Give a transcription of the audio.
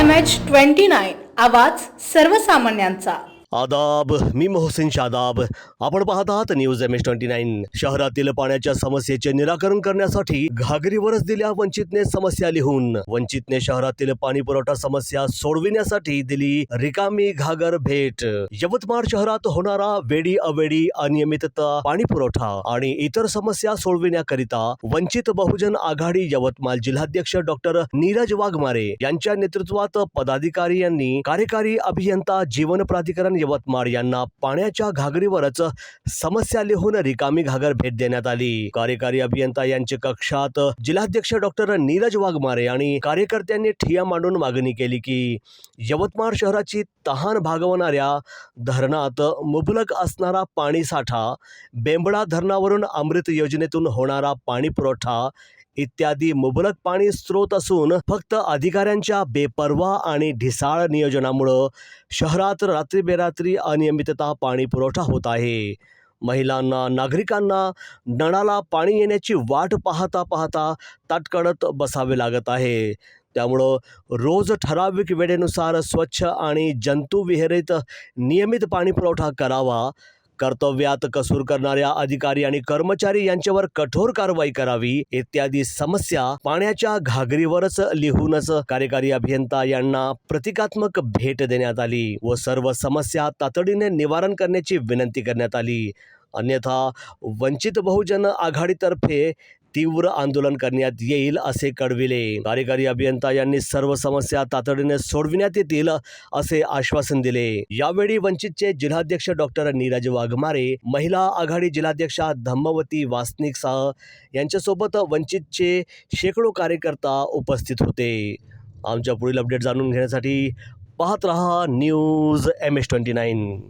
M H twenty nine आवाज सर्वसामान्यांचा. आदाब मी मोहसिन शादाब. आपण पाहत आहात news M S twenty nine. शहरातील पाण्याच्या समस्येचे निराकरण करण्यासाठी घागरीवरच दिल्या वंचितने समस्या लिहून. वंचितने शहरातील पाणी पुरवठा समस्या सोडविण्यासाठी दिली रिकामी घागर भेट. यवतमाळ शहरात होणारा वेडी अवेडी अनियमितता पाणी पुरवठा आणि इतर समस्या सोडविण्याकरिता वंचित बहुजन आघाडी यवतमाळ जिल्हाध्यक्ष डॉक्टर नीरज वाघमारे यांच्या नेतृत्वात पदाधिकारी यांनी कार्यकारी अभियंता जीवन प्राधिकरण यवतमाळ यांना पाण्याच्या घागरीवरच समस्या लिहून रिकामी घागर भेट देण्यात आली. कार्यकारी अभियंता यांच्या कक्षात जिल्हाध्यक्ष डॉक्टर नीरज वाघमारे आणि कार्यकर्त्यांनी ठिया मांडून मागणी केली की यवतमाळ शहराची तहान भागवणाऱ्या धरणात मुबलक असणारा पाणीसाठा बेंबडा धरणावरून अमृत योजनेतून होणारा पाणी पुरवठा इत्यादी मुबलक पाणी स्रोत असून फक्त अधिकाऱ्यांच्या बेपर्वा आणि ढिसाळ नियोजनामुळं शहरात रात्री बेरात्री अनियमितता पाणी पुरवठा होत आहे. महिलांना नागरिकांना नळाला पाणी येण्याची वाट पाहता पाहता ताटकळत बसावे लागत आहे. त्यामुळं रोज ठराविक वेळेनुसार स्वच्छ आणि जंतुविहिरीत नियमित पाणी पुरवठा करावा कर्तव्यात कसूर करणाऱ्या अधिकारी आणि कर्मचारी यांच्यावर कठोर कारवाई करावी इत्यादी समस्या पाण्याच्या घागरीवरच लिहूनच कार्यकारी अभियंता यांना प्रतिकात्मक भेट देण्यात आली व सर्व समस्या तातडीने निवारण करण्याची विनंती करण्यात आली. अन्यथा वंचित बहुजन आघाडीतर्फे तीव्र आंदोलन करण्यात येईल असे कळविले. कार्यकारी अभियंता यांनी सर्व समस्या तातडीने सोडविण्यात येतील असे आश्वासन दिले. यावेळी वंचितचे जिल्हाध्यक्ष डॉक्टर नीरज वाघमारे महिला आघाडी जिल्हाध्यक्षा धम्मवती वासनिक सह यांच्यासोबत वंचितचे शेकडो कार्यकर्ता उपस्थित होते. आमच्या पुढील अपडेट जाणून घेण्यासाठी पाहत रहा news M S twenty nine.